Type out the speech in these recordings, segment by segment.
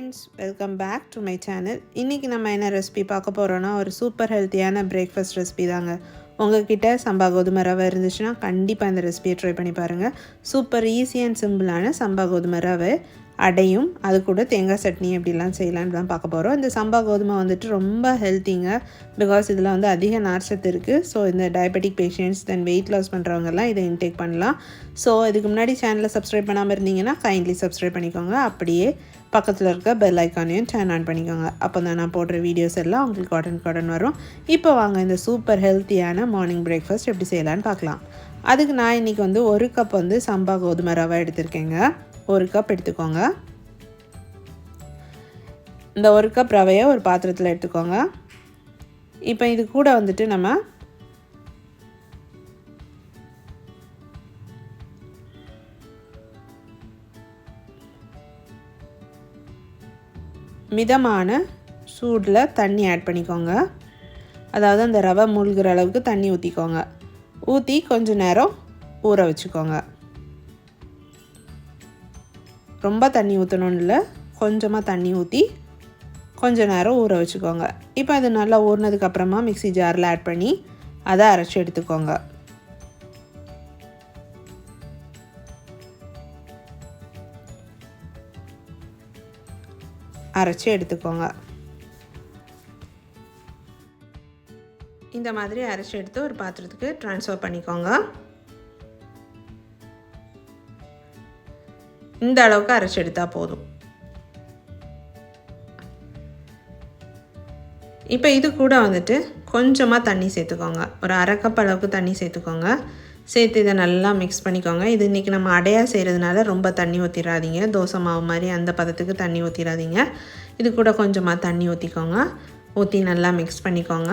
Friends welcome back to my channel இன்றைக்கி நம்ம என்ன ரெசிபி பார்க்க போகிறோன்னா ஒரு சூப்பர் ஹெல்த்தியான பிரேக்ஃபாஸ்ட் ரெசிபி தாங்க. உங்ககிட்ட சம்பா கோதுமை ரவை இருந்துச்சுன்னா கண்டிப்பாக இந்த ரெசிபியை ட்ரை பண்ணி பாருங்கள் சூப்பர் ஈஸி அண்ட் சிம்பிளான சம்பா கோதுமை ரவை அடையும். அது கூட தேங்காய் சட்னி எப்படிலாம் செய்யலான்னு தான் பார்க்க போகிறோம் இந்த சம்பா கோதுமை வந்துட்டு ரொம்ப ஹெல்த்திங்க பிகாஸ் இதில் வந்து அதிக நார்ச்சத்து இருக்குது ஸோ இந்த diabetic patients then weight loss பண்ணுறவங்கலாம் இதை இன்டேக் பண்ணலாம். ஸோ இதுக்கு முன்னாடி சேனலை சப்ஸ்கிரைப் பண்ணாமல் இருந்தீங்கன்னா கைண்ட்லி சப்ஸ்கிரைப் பண்ணிக்கோங்க. அப்படியே பக்கத்தில் இருக்க பெல் ஐக்கானையும் டேர்ன் ஆன் பண்ணிக்கோங்க. அப்போ தான் நான் போடுற வீடியோஸ் எல்லாம் உங்களுக்கு உடனுக்கு உடன் வரும். இப்போ வாங்க இந்த சூப்பர் ஹெல்த்தியான மார்னிங் பிரேக்ஃபாஸ்ட் எப்படி செய்யலான்னு பார்க்கலாம். அதுக்கு நான் இன்றைக்கி வந்து ஒரு கப் வந்து சம்பா கோதுமை ரவை எடுத்திருக்கேங்க. ஒரு கப் எடுத்துக்கோங்க. இந்த ஒரு கப் ரவையை ஒரு பாத்திரத்தில் எடுத்துக்கோங்க. இப்போ இது கூட வந்துட்டு நம்ம மிதமான சூடில் தண்ணி ஆட் பண்ணிக்கோங்க. அதாவது அந்த ரவை மூழ்கிற அளவுக்கு தண்ணி ஊற்றிக்கோங்க ஊற்றி கொஞ்சம் நேரம் ஊற வச்சுக்கோங்க. ரொம்ப தண்ணி ஊற்றணும்னு இல்லை கொஞ்சமாக தண்ணி ஊற்றி கொஞ்சம் நேரம் ஊற வச்சுக்கோங்க. இப்போ அது நல்லா ஊறினதுக்கப்புறமா மிக்சி ஜாரில் ஆட் பண்ணி அதை அரைச்சி எடுத்துக்கோங்க. அரைச்சி எடுத்துக்கோங்க. இந்த மாதிரி அரைச்சி எடுத்து ஒரு பாத்திரத்துக்கு ட்ரான்ஸ்ஃபர் பண்ணிக்கோங்க. இந்த அளவுக்கு அரைச்சி எடுத்தால் போதும். இப்போ இது கூட வந்துட்டு கொஞ்சமாக தண்ணி சேர்த்துக்கோங்க. ஒரு அரை அளவுக்கு தண்ணி சேர்த்துக்கோங்க. சேர்த்து இதை நல்லா மிக்ஸ் பண்ணிக்கோங்க. இது இன்றைக்கி நம்ம அடையாக செய்கிறதுனால ரொம்ப தண்ணி ஊற்றிடாதீங்க தோசை மாவு மாதிரி அந்த பதத்துக்கு தண்ணி ஊற்றிடாதீங்க இது கூட கொஞ்சமாக தண்ணி ஊற்றிக்கோங்க ஊற்றி நல்லா மிக்ஸ் பண்ணிக்கோங்க.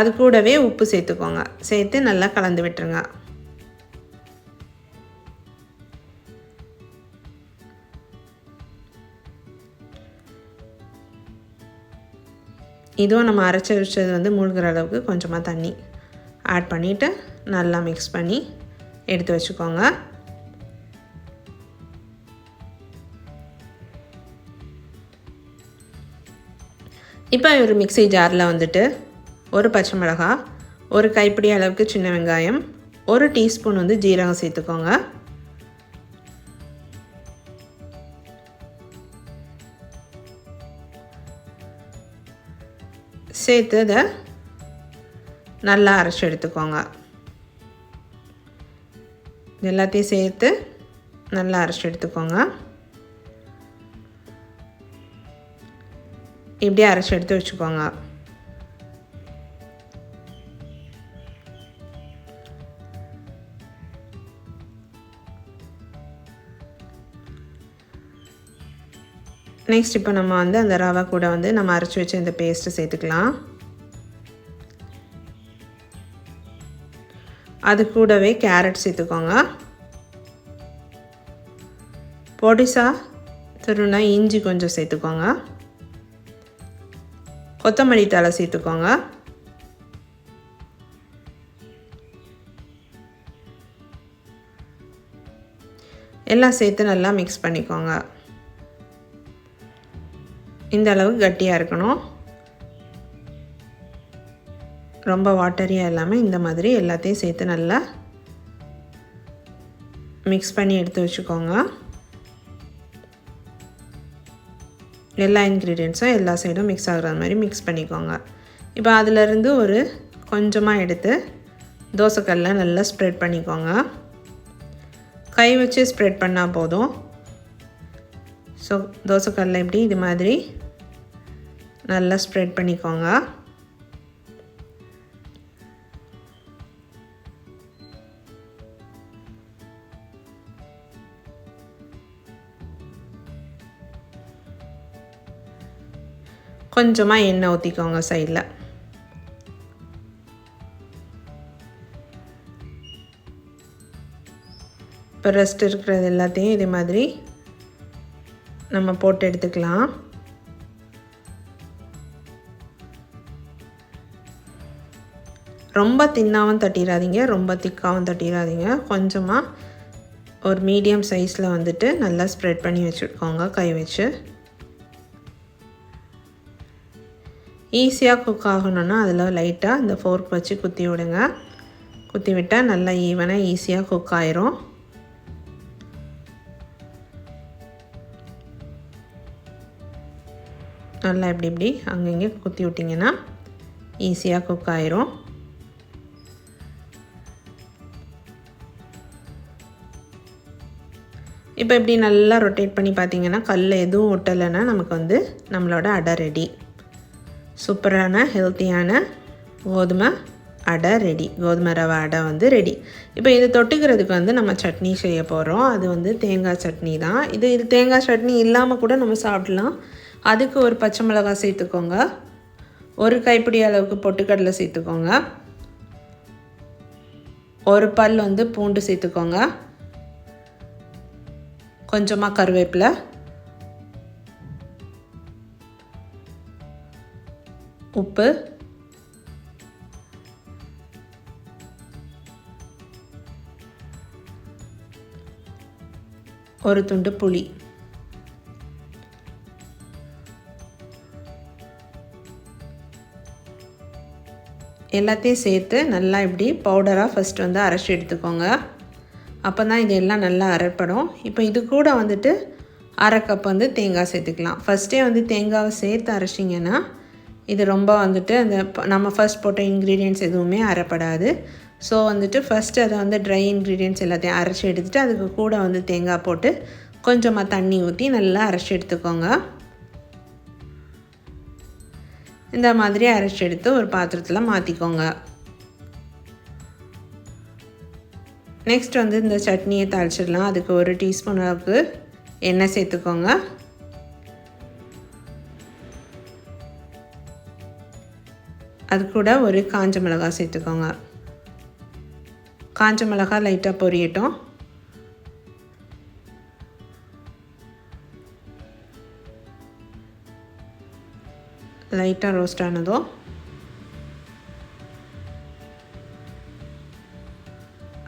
அது கூடவே உப்பு சேர்த்துக்கோங்க. சேர்த்து நல்லா கலந்து விட்டுருங்க. இதுவும் நம்ம அரைச்சி வச்சது வந்து மூழ்கிற அளவுக்கு கொஞ்சமாக தண்ணி ஆட் பண்ணிவிட்டு நல்லா மிக்ஸ் பண்ணி எடுத்து வச்சுக்கோங்க. இப்போ ஒரு மிக்சி ஜாரில் வந்துட்டு ஒரு பச்சை மிளகா ஒரு கைப்பிடி அளவுக்கு சின்ன வெங்காயம் ஒரு டீஸ்பூன் வந்து ஜீரகம் சேர்த்துக்கோங்க. சேர்த்து அதை நல்லா அரைச்சி எடுத்துக்கோங்க. எல்லாத்தையும் சேர்த்து நல்லா அரைச்சி எடுத்துக்கோங்க. இப்படியே அரைச்சி எடுத்து வச்சுக்கோங்க. நெக்ஸ்ட் இப்போ நம்ம வந்து அந்த ரவை கூட வந்து நம்ம அரைச்சி வச்ச இந்த பேஸ்ட்டு சேர்த்துக்கலாம். அது கூடவே கேரட் சேர்த்துக்கோங்க. பொடிசா திருனா இஞ்சி கொஞ்சம் சேர்த்துக்கோங்க. கொத்தமல்லி தலை சேர்த்துக்கோங்க. எல்லாம் சேர்த்து நல்லா மிக்ஸ் பண்ணிக்கோங்க. இந்த அளவுக்கு கட்டியாக இருக்கணும். ரொம்ப வாட்டரியாக இல்லாமல் இந்த மாதிரி எல்லாத்தையும் சேர்த்து நல்லா மிக்ஸ் பண்ணி எடுத்து வச்சுக்கோங்க. எல்லா இன்க்ரீடியன்ஸும் எல்லா சைடும் மிக்ஸ் ஆகிற மாதிரி மிக்ஸ் பண்ணிக்கோங்க. இப்போ அதிலிருந்து ஒரு கொஞ்சமாக எடுத்து தோசைக்கல்ல நல்லா ஸ்ப்ரெட் பண்ணிக்கோங்க. கை வச்சு ஸ்ப்ரெட் பண்ணால் போதும். ஸோ தோசைக்கல்ல இப்படி இது மாதிரி நல்லா ஸ்ப்ரெட் பண்ணிக்கோங்க. கொஞ்சமாக எண்ணெய் ஊற்றிக்கோங்க சைடில் இப்போ ரெஸ்ட் இருக்கிறது எல்லாத்தையும் இதே மாதிரி நம்ம போட்டு எடுத்துக்கலாம். ரொம்ப தின்னாகவும் தட்டிடாதீங்க ரொம்ப திக்காகவும் தட்டிடாதீங்க கொஞ்சமாக ஒரு மீடியம் சைஸில் வந்துட்டு நல்லா ஸ்ப்ரெட் பண்ணி வச்சுருக்கோங்க கை வச்சு. ஈஸியாக குக் ஆகணுன்னா அதில் லைட்டாக இந்த ஃபோர்க் வச்சு குத்தி விடுங்க. குத்தி விட்டால் நல்லா ஈவனாக ஈஸியாக குக் ஆயிரும். நல்லா இப்படி இப்படி அங்கங்கே குத்தி விட்டிங்கன்னா ஈஸியாக குக் ஆயிரும். இப்போ இப்படி நல்லா ரொட்டேட் பண்ணி பார்த்தீங்கன்னா கல் எதுவும் ஒட்டலைன்னா நமக்கு வந்து நம்மளோட அடை ரெடி சூப்பரான ஹெல்த்தியான கோதுமை அடை ரெடி கோதுமை ரவை அடை வந்து ரெடி இப்போ இது தொட்டுக்கிறதுக்கு வந்து நம்ம சட்னி செய்ய போகிறோம் அது வந்து தேங்காய் சட்னி தான். இது இது தேங்காய் சட்னி இல்லாமல் கூட நம்ம சாப்பிடலாம். அதுக்கு ஒரு பச்சை மிளகாய் சேர்த்துக்கோங்க. ஒரு கைப்பிடி அளவுக்கு பொட்டுக்கடலை சேர்த்துக்கோங்க. ஒரு பல் வந்து பூண்டு சேர்த்துக்கோங்க. கொஞ்சமாக கருவேப்பிலை. உப்பு. ஒரு துண்டு புளி. எல்லாத்தையும் சேர்த்து நல்லா இப்படி பவுடராக ஃபஸ்ட் வந்து அரைச்சி எடுத்துக்கோங்க. அப்போ தான் இது எல்லாம் நல்லா அரைப்படும். இப்போ இது கூட வந்துட்டு அரை கப் வந்து தேங்காய் சேர்த்துக்கலாம். ஃபஸ்ட்டே வந்து தேங்காவை சேர்த்து அரைச்சிங்கன்னா இது ரொம்ப வந்துட்டு அந்த நம்ம ஃபஸ்ட் போட்ட இன்க்ரீடியன்ட்ஸ் எதுவுமே அரைப்படாது. ஸோ வந்துட்டு ஃபஸ்ட்டு அதை வந்து ட்ரை இன்க்ரீடியன்ட்ஸ் எல்லாத்தையும் அரைச்சி எடுத்துகிட்டு அதுக்கு கூட வந்து தேங்காய் போட்டு கொஞ்சமாக தண்ணி ஊற்றி நல்லா அரைச்சி எடுத்துக்கோங்க. இந்த மாதிரி அரைச்சி எடுத்து ஒரு பாத்திரத்தில் மாற்றிக்கோங்க நெக்ஸ்ட் வந்து இந்த சட்னியை தாளிச்சிடலாம். அதுக்கு ஒரு டீஸ்பூன் அளவுக்கு எண்ணெய் சேர்த்துக்கோங்க. அது கூட ஒரு காஞ்ச மிளகாய் சேர்த்துக்கோங்க. காஞ்ச மிளகாய் லைட்டாக பொரியட்டும். லைட்டாக ரோஸ்ட் ஆனதும்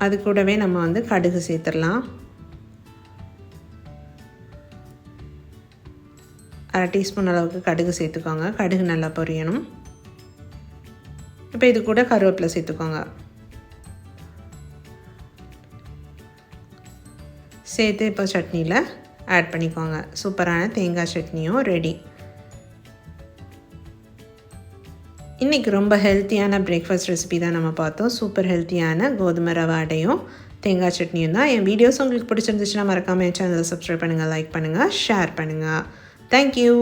அது கூடவே நம்ம வந்து கடுகு சேர்த்துடலாம். அரை டீஸ்பூன் அளவுக்கு கடுகு சேர்த்துக்கோங்க. கடுகு நல்லா பொரியணும். இப்போ இது கூட கருவேப்பிலை சேர்த்துக்கோங்க. சேர்த்து இப்போ சட்னியில் ஆட் பண்ணிக்கோங்க. சூப்பரான தேங்காய் சட்னியும் ரெடி இன்றைக்கி ரொம்ப ஹெல்த்தியான பிரேக்ஃபாஸ்ட் ரெசிபி தான் நம்ம பார்த்தோம். சூப்பர் ஹெல்த்தியான கோதுமை ரவை அடையும். தேங்காய் சட்னியும் தான். என் வீடியோஸ் உங்களுக்கு பிடிச்சிருந்துச்சுன்னா மறக்காமல் என் சேனலை சப்ஸ்கிரைப் பண்ணுங்கள் லைக் பண்ணுங்கள் ஷேர் பண்ணுங்கள் தேங்க்யூ